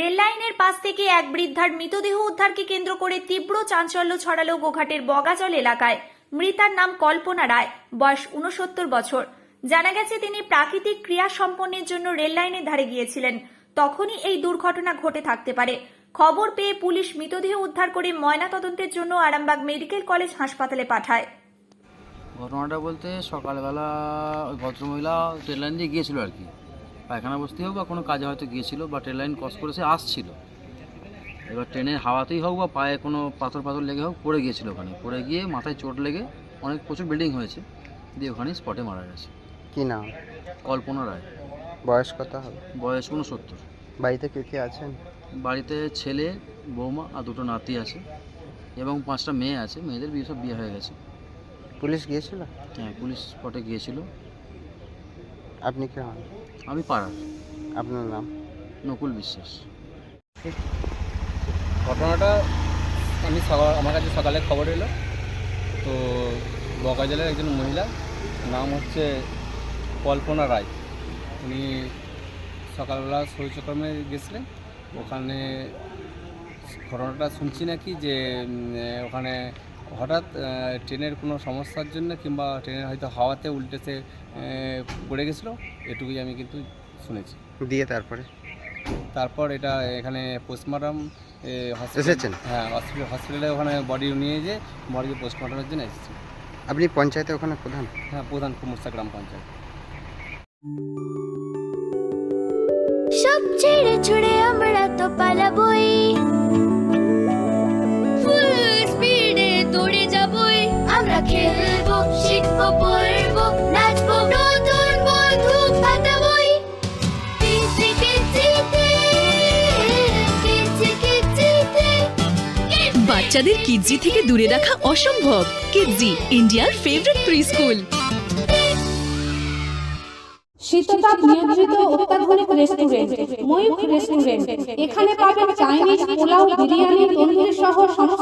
Rail লাইনের পাশ থেকে এক বৃদ্ধার মৃতদেহ উদ্ধারকে কেন্দ্র করে তীব্র চাঞ্চল্য ছড়ালো গোঘাটের বগাজল এলাকায়। মৃতার নাম কল্পনা রায়, বয়স উনসত্তর বছর। জানা গেছে, তিনি প্রাকৃতিক ক্রিয়া সম্পন্নের জন্য রেল লাইনের ধারে গিয়েছিলেন। তখনই এই দুর্ঘটনা ঘটে থাকতে পারে। খবর পেয়ে পুলিশ মৃতদেহ উদ্ধার করে ময়নাতদন্তের জন্য আরামবাগ মেডিকেল কলেজ হাসপাতালে পাঠায়। ঘটনাটা বলতে সকালবেলা ওই ভদ্রমহিলা ট্রেন লাইন দিয়ে গিয়েছিল আর কি। পায়খানা বসতে হোক বা কোনো কাজে হয়তো গিয়েছিল বা ট্রেন লাইন ক্রস করে সে আসছিল। এবার ট্রেনের হাওয়াতেই হোক বা পায়ে কোনো পাথর পাথর লেগে হোক পড়ে গিয়েছিল ওখানে। পড়ে গিয়ে মাথায় চোট লেগে অনেক প্রচুর বিল্ডিং হয়েছে। দিয়ে ওখানে স্পটে মারা গেছে। কি নাম? কল্পনা রায়। বয়স কত হবে? বয়স উনসত্তর বাড়িতে কে কে আছেন? বাড়িতে ছেলে বৌমা আর দুটো নাতি আছে এবং পাঁচটা মেয়ে আছে। মেয়েদের বিয়ে সব বিয়ে হয়ে গেছে। পুলিশ গিয়েছিল? হ্যাঁ পুলিশ স্পটে গিয়েছিল। আপনি কে হন? আমি পাড়ার আপনার নাম? নকুল বিশ্বাস। ঘটনাটা আমি সকাল আমার কাছে সকালে খবর এলো। তো বকা জেলার একজন মহিলা নাম হচ্ছে কল্পনা রায়। উনি সকালবেলা শৌচকর্মে গেছিলেন। ওখানে ঘটনাটা শুনছি নাকি যে ওখানে হঠাৎ ট্রেনের কোনো সমস্যার জন্য কিংবা ট্রেনের হয়তো হাওয়াতে উল্টেছে পড়ে গেছিল এটুকুই আমি কিন্তু শুনেছি। দিয়ে তারপরে? তারপর এটা এখানে পোস্টমর্টম এসেছেন? হ্যাঁ হসপিটাল হসপিটালে ওখানে বডি নিয়ে যে বডিকে পোস্টমর্টমের জন্য এসেছি। আপনি পঞ্চায়েতে ওখানে প্রধান? হ্যাঁ প্রধান কুমুরসা গ্রাম পঞ্চায়েত। সব ছেড়ে ছুড়ে আমরা তো পালাবই। বাচ্চাদের কিডজি থেকে দূরে রাখা অসম্ভব। কিডজি, ইন্ডিয়ার ফেভারিট প্রি স্কুল শীততাপ নিয়ন্ত্রিত অত্যাধুনিক রেস্টুরেন্ট ময়ূখ রেস্টুরেন্ট এখানে পাবেন চাইনিজ পোলাও, বিরিয়ানি, তন্দুরি সহ সমস্ত